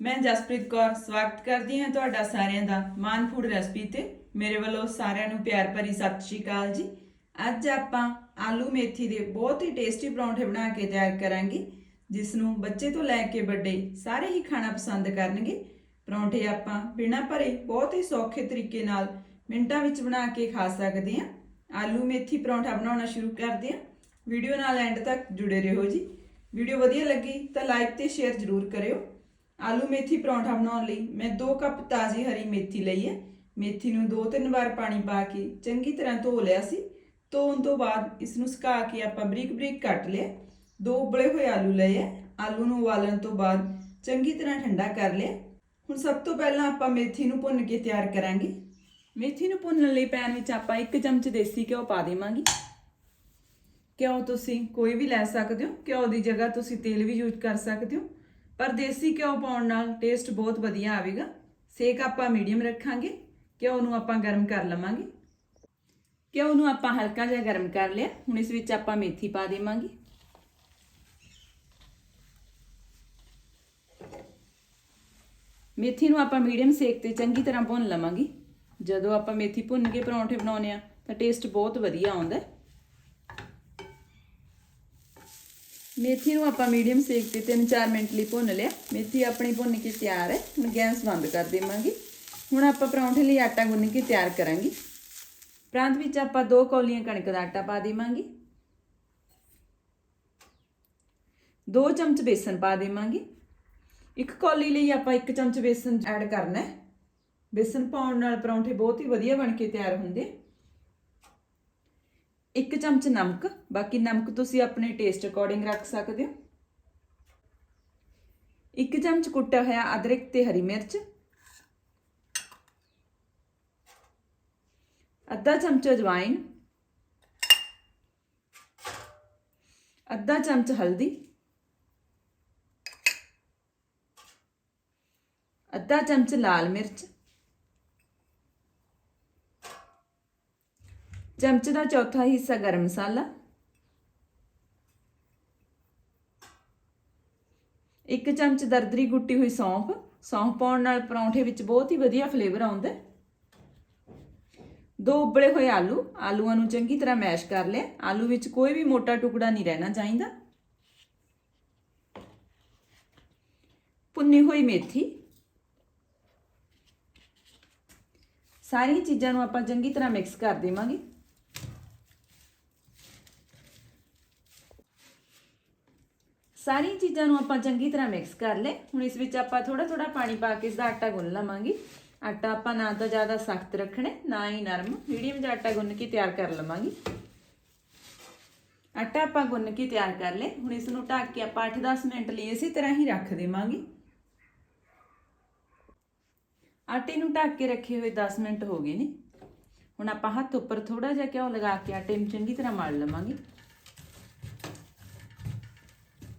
ਮੈਂ ਜਸਪ੍ਰੀਤ ਕੌਰ ਸਵਾਗਤ ਕਰਦੀ ਹਾਂ ਤੁਹਾਡਾ ਸਾਰਿਆਂ ਦਾ ਮਾਨ ਫੂਡ ਰੈਸਪੀ ਤੇ। ਮੇਰੇ ਵੱਲੋਂ ਸਾਰਿਆਂ ਨੂੰ ਪਿਆਰ ਭਰੀ ਸਤਿ ਸ਼੍ਰੀ ਅਕਾਲ ਜੀ। ਅੱਜ ਆਪਾਂ ਆਲੂ ਮੇਥੀ ਦੇ ਬਹੁਤ ਹੀ ਟੇਸਟੀ ਪਰੌਂਠੇ ਬਣਾ ਕੇ ਤਿਆਰ ਕਰਾਂਗੇ ਜਿਸ ਨੂੰ ਬੱਚੇ ਤੋਂ ਲੈ ਕੇ ਵੱਡੇ ਸਾਰੇ ਹੀ ਖਾਣਾ ਪਸੰਦ ਕਰਨਗੇ। ਪਰੌਂਠੇ ਆਪਾਂ ਬਿਨਾਂ ਭਰੇ ਬਹੁਤ ਹੀ ਸੌਖੇ ਤਰੀਕੇ ਨਾਲ ਮਿੰਟਾਂ ਵਿੱਚ ਬਣਾ ਕੇ ਖਾ ਸਕਦੇ ਹਾਂ। ਆਲੂ ਮੇਥੀ ਪਰੌਂਠਾ ਬਣਾਉਣਾ ਸ਼ੁਰੂ ਕਰਦੇ ਹਾਂ। ਵੀਡੀਓ ਨਾਲ ਐਂਡ ਤੱਕ ਜੁੜੇ ਰਹੋ ਜੀ। ਵੀਡੀਓ ਵਧੀਆ ਲੱਗੀ ਤਾਂ ਲਾਈਕ ਤੇ ਸ਼ੇਅਰ ਜ਼ਰੂਰ ਕਰਿਓ। ਆਲੂ ਮੇਥੀ ਪਰੌਂਠਾ ਬਣਾਉਣ ਲਈ ਮੈਂ 2 ਕੱਪ ਤਾਜ਼ੀ ਹਰੀ ਮੇਥੀ ਲਈ ਹੈ। ਮੇਥੀ ਨੂੰ 2-3 ਵਾਰ ਪਾਣੀ ਪਾ ਕੇ ਚੰਗੀ ਤਰ੍ਹਾਂ ਧੋ ਲਿਆ ਸੀ। ਧੋਣ ਤੋਂ ਬਾਅਦ ਇਸ ਨੂੰ ਸੁਕਾ ਕੇ ਆਪਾਂ ਬਰੀਕ-ਬਰੀਕ ਕੱਟ ਲਿਆ। ਦੋ ਉਬਲੇ ਹੋਏ ਆਲੂ ਲਏ ਹੈ। ਆਲੂ ਨੂੰ ਉਬਾਲਣ ਤੋਂ ਬਾਅਦ ਚੰਗੀ ਤਰ੍ਹਾਂ ਠੰਡਾ ਕਰ ਲਿਆ। ਹੁਣ ਸਭ ਤੋਂ ਪਹਿਲਾਂ ਆਪਾਂ ਮੇਥੀ ਨੂੰ ਭੁੰਨ ਕੇ ਤਿਆਰ ਕਰਾਂਗੇ। ਮੇਥੀ ਨੂੰ ਭੁੰਨਣ ਲਈ ਪੈਨ ਵਿੱਚ ਆਪਾਂ 1 ਚਮਚ ਦੇਸੀ ਘਿਓ ਪਾ ਦੇਵਾਂਗੇ। ਘਿਓ ਤੁਸੀਂ ਕੋਈ ਵੀ ਲੈ ਸਕਦੇ ਹੋ। ਘਿਓ ਦੀ ਜਗ੍ਹਾ ਤੁਸੀਂ ਤੇਲ ਵੀ ਯੂਜ਼ ਕਰ ਸਕਦੇ ਹੋ। ਪਰ ਦੇਸੀ ਘਿਓ ਪਾਉਣ ਨਾਲ ਟੇਸਟ ਬਹੁਤ ਵਧੀਆ ਆਵੇਗਾ। ਸੇਕ ਆਪਾਂ ਮੀਡੀਅਮ ਰੱਖਾਂਗੇ ਘਿਓ ਨੂੰ ਆਪਾਂ ਗਰਮ ਕਰ ਲਵਾਂਗੇ। ਘਿਓ ਨੂੰ ਆਪਾਂ ਹਲਕਾ ਜਿਹਾ ਗਰਮ ਕਰ ਲਿਆ, ਹੁਣ ਇਸ ਵਿੱਚ ਆਪਾਂ ਮੇਥੀ ਪਾ ਦੇਵਾਂਗੇ। ਮੇਥੀ ਨੂੰ ਆਪਾਂ ਮੀਡੀਅਮ ਸੇਕ ਤੇ ਚੰਗੀ ਤਰ੍ਹਾਂ ਭੁੰਨ ਲਵਾਂਗੇ। ਜਦੋਂ ਆਪਾਂ ਮੇਥੀ ਭੁੰਨ ਕੇ ਪਰੌਂਠੇ ਬਣਾਉਨੇ ਆ ਤਾਂ ਟੇਸਟ ਬਹੁਤ ਵਧੀਆ ਆਉਂਦਾ ਹੈ। ਮੇਥੀ ਨੂੰ ਆਪਾਂ ਮੀਡੀਅਮ ਸੇਕ ਤੇ 3-4 ਮਿੰਟ ਲਈ ਭੁੰਨ ਲਿਆ। ਮੇਥੀ ਆਪਣੀ ਭੁੰਨ ਕੇ ਤਿਆਰ ਹੈ। ਹੁਣ ਗੈਸ ਬੰਦ ਕਰ ਦੇਵਾਂਗੇ। ਹੁਣ ਆਪਾਂ ਪਰੌਂਠੇ ਲਈ ਆਟਾ ਗੁੰਨ ਕੇ ਤਿਆਰ ਕਰਾਂਗੇ। ਪ੍ਰਾਂਤ ਵਿੱਚ ਆਪਾਂ 2 ਕੌਲੀਆਂ ਕਣਕ ਦਾ ਆਟਾ ਪਾ ਦੇਵਾਂਗੇ। 2 ਚਮਚ ਬੇਸਨ ਪਾ ਦੇਵਾਂਗੇ। ਇੱਕ ਕੌਲੀ ਲਈ ਆਪਾਂ 1 ਚਮਚ ਬੇਸਨ ਐਡ ਕਰਨਾ ਹੈ। ਬੇਸਨ ਪਾਉਣ ਨਾਲ ਪਰੌਂਠੇ ਬਹੁਤ ਹੀ ਵਧੀਆ ਬਣ ਕੇ ਤਿਆਰ ਹੁੰਦੇ ਇੱਕ ਚਮਚ ਨਮਕ ਬਾਕੀ ਨਮਕ ਤੁਸੀਂ ਆਪਣੇ ਟੇਸਟ ਅਕੋਰਡਿੰਗ ਰੱਖ ਸਕਦੇ ਹੋ ਇੱਕ ਚਮਚ ਕੁੱਟਿਆ ਹੋਇਆ ਅਦਰਕ ਤੇ ਹਰੀ ਮਿਰਚ ਅੱਧਾ ਚਮਚ ਅਜਵਾਇਨ ਅੱਧਾ ਚਮਚ ਹਲਦੀ ਅੱਧਾ ਚਮਚ ਲਾਲ ਮਿਰਚ ਚਮਚ ਦਾ ਚੌਥਾ ਹਿੱਸਾ ਗਰਮ ਮਸਾਲਾ। ਇੱਕ ਚਮਚ ਦਰਦਰੀ ਗੁੱਟੀ ਹੋਈ ਸੌਂਫ। ਸੌਂਫ ਪਾਉਣ ਨਾਲ ਪਰੌਂਠੇ ਵਿੱਚ ਬਹੁਤ ਹੀ ਵਧੀਆ ਫਲੇਵਰ ਆਉਂਦਾ ਦੋ ਉਬਲੇ ਹੋਏ ਆਲੂ। ਆਲੂਆਂ ਨੂੰ ਚੰਗੀ ਤਰ੍ਹਾਂ ਮੈਸ਼ ਕਰ ਲਿਆ। ਆਲੂ ਵਿੱਚ ਕੋਈ ਵੀ ਮੋਟਾ ਟੁਕੜਾ ਨਹੀਂ ਰਹਿਣਾ ਚਾਹੀਦਾ। ਭੁੰਨੀ ਹੋਈ ਮੇਥੀ। ਸਾਰੀਆਂ ਚੀਜ਼ਾਂ ਨੂੰ ਆਪਾਂ ਚੰਗੀ ਤਰ੍ਹਾਂ ਮਿਕਸ ਕਰ ਦੇਵਾਂਗੇ। ਸਾਰੀਆਂ ਚੀਜ਼ਾਂ ਨੂੰ ਆਪਾਂ ਚੰਗੀ ਤਰ੍ਹਾਂ ਮਿਕਸ ਕਰ ਲਏ। ਹੁਣ ਇਸ ਵਿੱਚ ਆਪਾਂ ਥੋੜਾ ਥੋੜਾ ਪਾਣੀ ਪਾ ਕੇ ਇਸ ਦਾ ਆਟਾ ਗੁੰਨ ਲਵਾਂਗੇ। ਆਟਾ ਆਪਾਂ ਨਾ ਤਾਂ ਜ਼ਿਆਦਾ ਸਖਤ ਰੱਖਣਾ, ਨਾ ਹੀ ਨਰਮ। ਮੀਡੀਅਮ ਜਿਹਾ ਆਟਾ ਗੁੰਨ ਕੇ ਤਿਆਰ ਕਰ ਲਵਾਂਗੇ। ਆਟਾ ਆਪਾਂ ਗੁੰਨ ਕੇ ਤਿਆਰ ਕਰ ਲਏ। ਹੁਣ ਇਸ ਨੂੰ ਢੱਕ ਕੇ ਆਪਾਂ 8-10 ਮਿੰਟ ਲਈ ਇਸੇ ਤਰ੍ਹਾਂ ਹੀ ਰੱਖ ਦੇਵਾਂਗੇ। ਆਟੇ ਨੂੰ ਢੱਕ ਕੇ ਰੱਖੇ ਹੋਏ 10 ਮਿੰਟ ਹੋ ਗਏ ਨੇ। ਹੁਣ ਆਪਾਂ ਹੱਥ ਉੱਪਰ ਥੋੜਾ ਜਿਹਾ ਘਿਓ ਲਗਾ ਕੇ ਆਟੇ ਨੂੰ ਚੰਗੀ ਤਰ੍ਹਾਂ ਮਲ ਲਵਾਂਗੇ।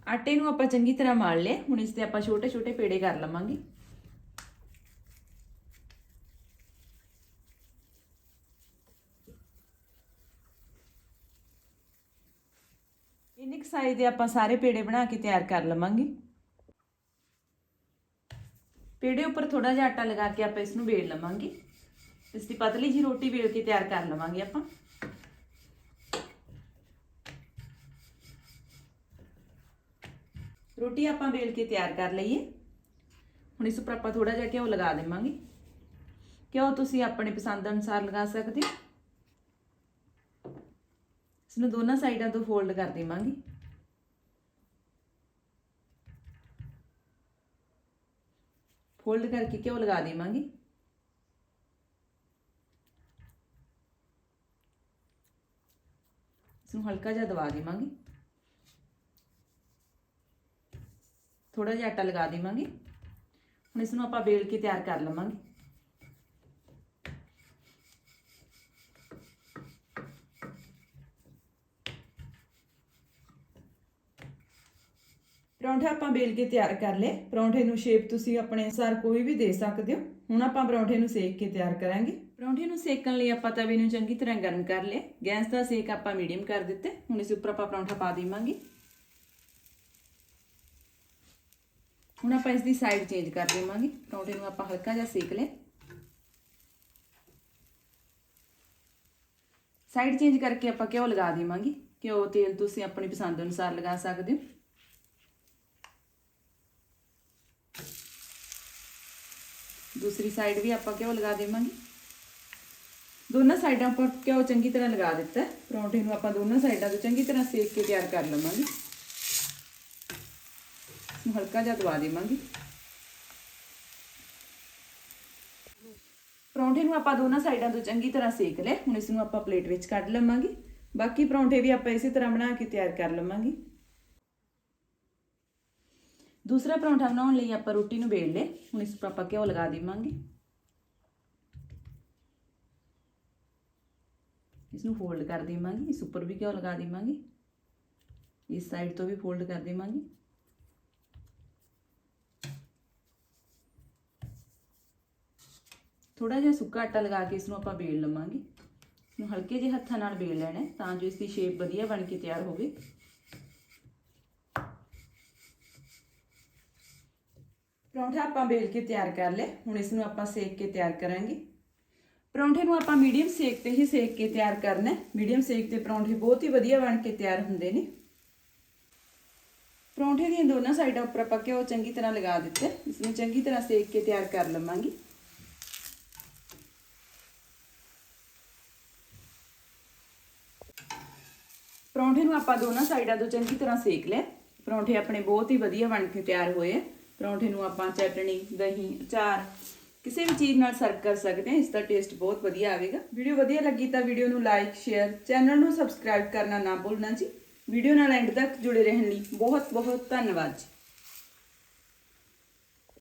ਆਟੇ ਨੂੰ ਆਪਾਂ ਚੰਗੀ ਤਰ੍ਹਾਂ ਮਾਲ ਲਿਆ। ਹੁਣ ਇਸ ਤੇ ਆਪਾਂ ਛੋਟੇ ਛੋਟੇ ਪੇੜੇ ਕਰ ਲਵਾਂਗੇ। ਇੰਨੇ ਸਾਈਜ਼ ਦੇ ਆਪਾਂ ਸਾਰੇ ਪੇੜੇ ਬਣਾ ਕੇ ਤਿਆਰ ਕਰ ਲਵਾਂਗੇ। ਪੇੜੇ ਉੱਪਰ ਥੋੜਾ ਜਿਹਾ ਆਟਾ ਲਗਾ ਕੇ ਆਪਾਂ ਇਸ ਨੂੰ ਵੇਲ ਲਵਾਂਗੇ। ਇਸ ਦੀ ਪਤਲੀ ਜੀ ਰੋਟੀ ਵੇਲ ਕੇ ਤਿਆਰ ਕਰ ਲਵਾਂਗੇ ਆਪਾਂ। ਰੋਟੀ ਆਪਾਂ ਵੇਲ ਕੇ ਤਿਆਰ ਕਰ ਲਈਏ। ਹੁਣ ਇਸ ਉੱਪਰ ਆਪਾਂ ਥੋੜਾ ਜਿਹਾ ਘਿਓ ਲਗਾ ਦੇਵਾਂਗੇ। ਘਿਓ ਤੁਸੀਂ ਆਪਣੇ ਪਸੰਦ ਅਨੁਸਾਰ ਲਗਾ ਸਕਦੇ ਹੋ। ਇਸ ਨੂੰ ਦੋਨਾਂ ਸਾਈਡਾਂ ਤੋਂ ਫੋਲਡ ਕਰ ਦੇਵਾਂਗੇ। ਫੋਲਡ ਕਰਕੇ ਘਿਓ ਲਗਾ ਦੇਵਾਂਗੇ। ਇਸ ਨੂੰ ਹਲਕਾ ਜਿਹਾ ਦਬਾ ਦੇਵਾਂਗੇ। ਥੋੜਾ ਜਿਹਾ ਆਟਾ ਲਗਾ ਦੇਵਾਂਗੇ। ਹੁਣ ਇਸ ਨੂੰ ਆਪਾਂ ਵੇਲ ਕੇ ਤਿਆਰ ਕਰ ਲਵਾਂਗੇ। ਪਰੌਂਠਾ ਆਪਾਂ ਵੇਲ ਕੇ ਤਿਆਰ ਕਰ ਲਏ। ਪਰੌਂਠੇ ਨੂੰ ਸ਼ੇਪ ਤੁਸੀਂ ਆਪਣੇ ਅਨੁਸਾਰ ਕੋਈ ਵੀ ਦੇ ਸਕਦੇ ਹੋ। ਹੁਣ ਆਪਾਂ ਪਰੌਂਠੇ ਨੂੰ ਸੇਕ ਕੇ ਤਿਆਰ ਕਰਾਂਗੇ। ਪਰੌਂਠੇ ਨੂੰ ਸੇਕਣ ਲਈ ਆਪਾਂ ਤਵੇ ਨੂੰ ਚੰਗੀ ਤਰ੍ਹਾਂ ਗਰਮ ਕਰ ਲਿਆ ਗੈਸ ਦਾ ਸੇਕ ਆਪਾਂ ਮੀਡੀਅਮ ਕਰ ਦਿੱਤੇ। ਹੁਣ ਇਸ ਉੱਪਰ ਆਪਾਂ ਪਰੌਂਠਾ ਪਾ ਦੇਵਾਂਗੇ। ਹੁਣ ਆਪਾਂ ਇਸ ਦੀ ਸਾਈਡ ਚੇਂਜ ਕਰ ਦੇਵਾਂਗੇ। ਪਰੌਂਠੇ ਨੂੰ ਆਪਾਂ ਹਲਕਾ ਜਿਹਾ ਸੇਕ ਲਿਆ। ਸਾਈਡ ਚੇਂਜ ਕਰਕੇ ਆਪਾਂ ਘਿਓ ਲਗਾ ਦੇਵਾਂਗੇ। ਘਿਓ, ਤੇਲ ਤੁਸੀਂ ਆਪਣੀ ਪਸੰਦ ਅਨੁਸਾਰ ਲਗਾ ਸਕਦੇ ਹੋ। ਦੂਸਰੀ ਸਾਈਡ ਵੀ ਆਪਾਂ ਘਿਓ ਲਗਾ ਦੇਵਾਂਗੇ। ਦੋਨਾਂ ਸਾਈਡਾਂ ਆਪਾਂ ਘਿਓ ਚੰਗੀ ਤਰ੍ਹਾਂ ਲਗਾ ਦਿੱਤਾ। ਪਰੌਂਠੇ ਨੂੰ ਆਪਾਂ ਦੋਨਾਂ ਸਾਈਡਾਂ ਤੋਂ ਚੰਗੀ ਤਰ੍ਹਾਂ ਸੇਕ ਕੇ ਤਿਆਰ ਕਰ ਲਵਾਂਗੇ। ਨੂੰ ਹਲਕਾ ਜਿਹਾ ਦਵਾ ਦੇਵਾਂਗੀ। ਪਰੌਂਠੇ ਨੂੰ ਆਪਾਂ ਦੋਨਾਂ ਸਾਈਡਾਂ ਤੋਂ ਚੰਗੀ ਤਰ੍ਹਾਂ ਸੇਕ ਲਿਆ ਹੁਣ ਇਸ ਨੂੰ ਆਪਾਂ ਪਲੇਟ ਵਿੱਚ ਕੱਢ ਲਵਾਂਗੇ। ਬਾਕੀ ਪਰੌਂਠੇ ਵੀ ਆਪਾਂ ਇਸੇ ਤਰ੍ਹਾਂ ਬਣਾ ਕੇ ਤਿਆਰ ਕਰ ਲਵਾਂਗੇ। ਦੂਸਰਾ ਪਰੌਂਠਾ ਬਣਾਉਣ ਲਈ ਆਪਾਂ ਰੋਟੀ ਨੂੰ ਵੇਲ ਲਿਆ ਹੁਣ ਇਸ ਉੱਪਰ ਆਪਾਂ ਘਿਓ ਲਗਾ ਦੇਵਾਂਗੇ। ਇਸ ਨੂੰ ਫੋਲਡ ਕਰ ਦੇਵਾਂਗੇ। ਇਸ ਉੱਪਰ ਵੀ ਘਿਓ ਲਗਾ ਦੇਵਾਂਗੇ। ਇਸ ਸਾਈਡ ਤੋਂ ਵੀ ਫੋਲਡ ਕਰ ਦੇਵਾਂਗੇ। ਥੋੜਾ ਜਿਹਾ ਸੁੱਕਾ ਆਟਾ ਲਗਾ ਕੇ ਇਸ ਨੂੰ ਆਪਾਂ ਵੇਲ ਲਵਾਂਗੇ। ਨੂੰ ਹਲਕੇ ਜਿਹੇ ਹੱਥਾਂ ਨਾਲ ਬੇਲ ਲੈਣਾ ਤਾਂ ਜੋ ਇਸ ਦੀ ਸ਼ੇਪ ਵਧੀਆ ਬਣ ਕੇ ਤਿਆਰ ਹੋਵੇ। ਪਰੌਂਠਾ ਆਪਾਂ ਬੇਲ ਕੇ ਤਿਆਰ ਕਰ ਲਿਆ। ਹੁਣ ਇਸ ਨੂੰ ਆਪਾਂ ਸੇਕ ਕੇ ਤਿਆਰ ਕਰਾਂਗੇ। ਪਰੌਂਠੇ ਨੂੰ ਆਪਾਂ ਮੀਡੀਅਮ ਸੇਕ ਤੇ ਹੀ ਸੇਕ ਕੇ ਤਿਆਰ ਕਰਨਾ ਮੀਡੀਅਮ ਸੇਕ ਤੇ ਪਰੌਂਠੇ ਬਹੁਤ ਹੀ ਵਧੀਆ ਬਣ ਕੇ ਤਿਆਰ ਹੁੰਦੇ ਨੇ। ਪਰੌਂਠੇ ਦੀਆਂ ਦੋਨਾਂ ਸਾਈਡਾਂ ਉੱਪਰ ਆਪਾਂ ਘਿਓ ਚੰਗੀ ਤਰ੍ਹਾਂ ਲਗਾ ਦਿੱਤੇ ਇਸ ਨੂੰ ਚੰਗੀ ਤਰ੍ਹਾਂ ਸੇਕ ਕੇ ਤਿਆਰ ਕਰ ਲਵਾਂਗੇ। ਪਰੌਂਠੇ ਨੂੰ ਆਪਾਂ ਦੋਨਾਂ ਸਾਈਡਾਂ ਤੋਂ ਚੰਗੀ ਤਰ੍ਹਾਂ ਸੇਕ ਲਿਆ। ਪਰੌਂਠੇ ਆਪਣੇ ਬਹੁਤ ਹੀ ਵਧੀਆ ਬਣ ਕੇ ਤਿਆਰ ਹੋਏ ਆ। ਪਰੌਂਠੇ ਨੂੰ ਆਪਾਂ ਚਟਣੀ ਦਹੀਂ, ਅਚਾਰ ਕਿਸੇ ਵੀ ਚੀਜ਼ ਨਾਲ ਸਰਵ ਕਰ ਸਕਦੇ ਹਾਂ ਇਸ ਦਾ ਟੇਸਟ ਬਹੁਤ ਵਧੀਆ ਆਵੇਗਾ। ਵੀਡੀਓ ਵਧੀਆ ਲੱਗੀ ਤਾਂ ਵੀਡੀਓ ਨੂੰ ਲਾਈਕ ਸ਼ੇਅਰ ਚੈਨਲ ਨੂੰ ਸਬਸਕ੍ਰਾਈਬ ਕਰਨਾ ਨਾ ਭੁੱਲਣਾ ਜੀ। ਵੀਡੀਓ ਨਾਲ ਐਂਡ ਤੱਕ ਜੁੜੇ ਰਹਿਣ ਲਈ ਬਹੁਤ ਬਹੁਤ ਧੰਨਵਾਦ ਜੀ।